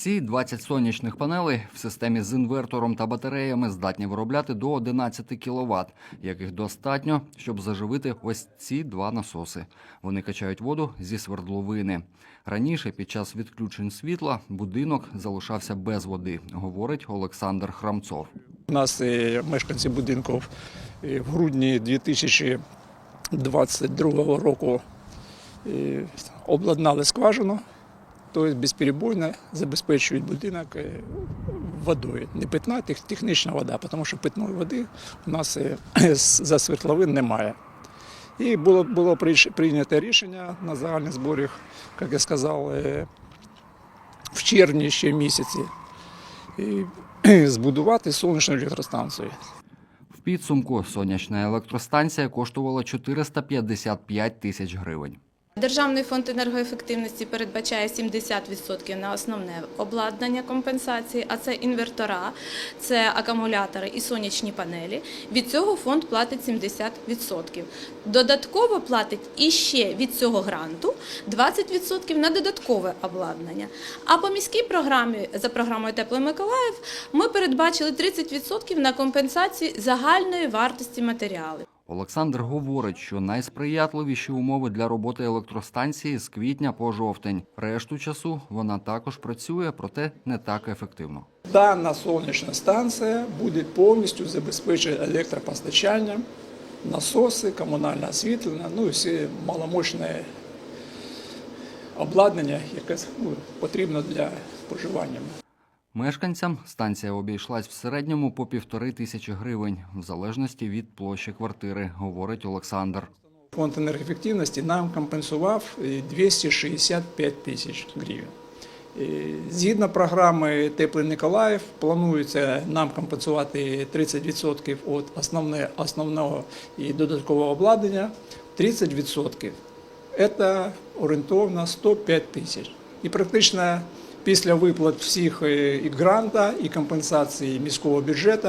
Ці 20 сонячних панелей в системі з інвертором та батареями здатні виробляти до 11 кВт, яких достатньо, щоб заживити ось ці два насоси. Вони качають воду зі свердловини. Раніше, під час відключень світла, будинок залишався без води, говорить Олександр Храмцов. У нас е, мешканці будинку е, в грудні 2022 року е, обладнали скважину, тобто безперебойно забезпечують будинок е, водою. Не питна, тех- технічна вода, тому що питної води у нас е, за свердловин немає. І було, було прийнято рішення на загальних зборах, як я сказав, е, в червні ще місяці і збудувати сонячну електростанцію. В підсумку сонячна електростанція коштувала 455 тисяч гривень. Державний фонд енергоефективності передбачає 70% на основне обладнання компенсації, а це інвертора, це акумулятори і сонячні панелі. Від цього фонд платить 70%. Додатково платить іще від цього гранту 20% на додаткове обладнання. А по міській програмі за програмою Теплий Миколаїв ми передбачили 30% на компенсацію загальної вартості матеріалів. Олександр говорить, що найсприятливіші умови для роботи електростанції з квітня по жовтень. Решту часу вона також працює, проте не так ефективно. Дана сонячна станція буде повністю забезпечувати електропостачанням, насоси, комунальне освітлення, ну і всі маломощне обладнання, яке ну, потрібно для споживання. Мешканцям станція обійшлась в середньому по півтори тисячі гривень, в залежності від площі квартири, говорить Олександр. Фонд енергоефективності нам компенсував е, 265 тисяч гривень. Е, Згідно програми Теплий Миколаїв, планується нам компенсувати 30% від основне, основного і додаткового обладнання. 30% це орієнтовно 105 тисяч. І практично після виплат всіх е, і гранта, і компенсації міського бюджету,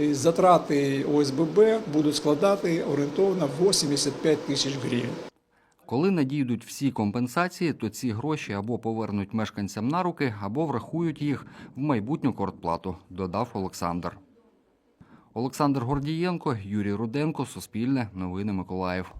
е, затрати ОСББ будуть складати орієнтовно 85 тисяч гривень. Коли надійдуть всі компенсації, то ці гроші або повернуть мешканцям на руки, або врахують їх в майбутню квартплату, додав Олександр. Олександр Гордієнко, Юрій Руденко, Суспільне, Новини Миколаїв.